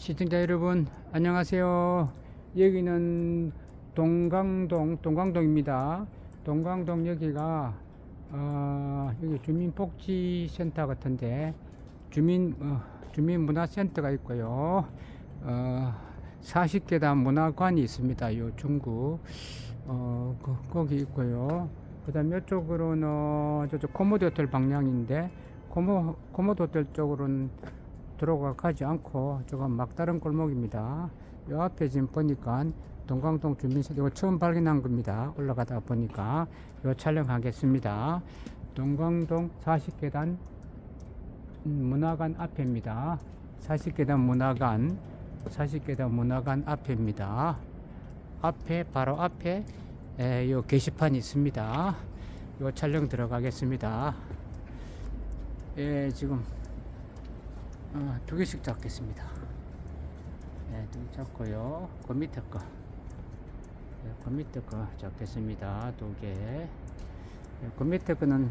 시청자 여러분 안녕하세요. 여기는 동강동 동강동입니다. 동강동 여기가 어, 여기 주민복지센터 같은데 주민 어, 주민문화센터가 있고요. 어, 40계단 문화관이 있습니다. 요 중구 어, 그, 거기 있고요. 그다음 이쪽으로는 저쪽 코모도 호텔 방향인데 코모 코모도 호텔 쪽으로는 들어가 가지 않고 조금 막다른 골목입니다. 요 앞에 지금 보니까 동강동 주민센터 이거 처음 발견한 겁니다. 올라가다 보니까 요 촬영하겠습니다. 동강동 40계단 문화관 앞입니다. 40계단 문화관 40계단 문화관 앞입니다. 앞에 바로 앞에 에, 요 게시판이 있습니다. 요 촬영 들어가겠습니다. 예, 지금 어, 두 개씩 잡겠습니다. 네, 두 개 잡고요. 그 밑에 거. 네, 그 밑에 거 잡겠습니다. 두 개. 네, 그 밑에 거는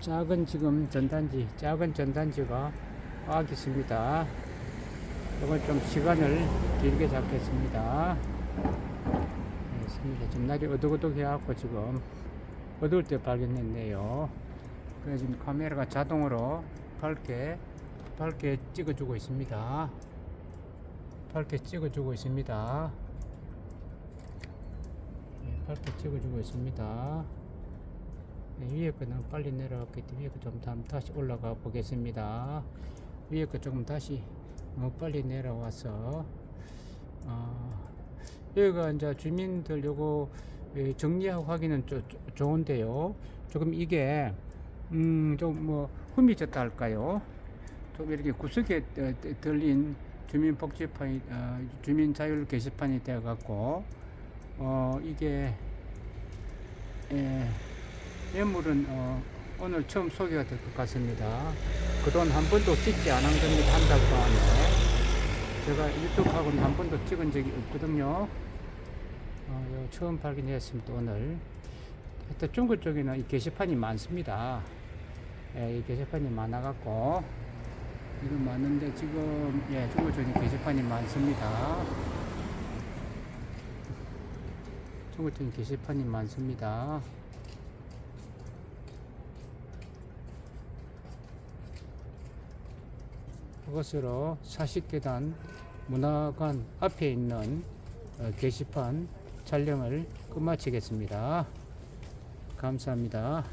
작은 지금 전단지, 작은 전단지가 꽉 있습니다. 이건 좀 시간을 길게 잡겠습니다. 네, 있습니다. 지금 날이 어둑어둑해갖고 지금 어두울 때 발견했네요. 그래서 지금 카메라가 자동으로 밝게 밝게 찍어주고 있습니다. 밝게 찍어주고 있습니다. 네, 밝게 찍어주고 있습니다. 네, 위에 거는 빨리 내려갔기 때문에 위에 거좀 다시 올라가 보겠습니다. 위에 거 조금 다시 너무 빨리 내려와서 어, 여기가 이제 주민들 요거 예, 정리하고 하기는 조, 조- 좋은데요. 조금 이게 음, 좀 뭐 흠이 졌다 할까요? 좀 이렇게 구석에 어, 들- 들린 주민 복지판이 어, 주민 자율 게시판이 되어 갖고 어 이게 예, 매물은 어, 오늘 처음 소개가 될 것 같습니다. 그동안 한 번도 찍지 않은 겁니다. 한 달 동안에 제가 유튜브하고는 한 번도 찍은 적이 없거든요. 어, 요 처음 발견했습니다. 오늘 하여튼 중국 쪽에는 이 게시판이 많습니다. 예, 이 게시판이 많아갖고 이거 많은데 지금 예 쪽에 게시판이 많습니다. 쪽에 게시판이 많습니다. 그것으로 40계단 문화관 앞에 있는 어, 게시판 촬영을 끝마치겠습니다. 감사합니다.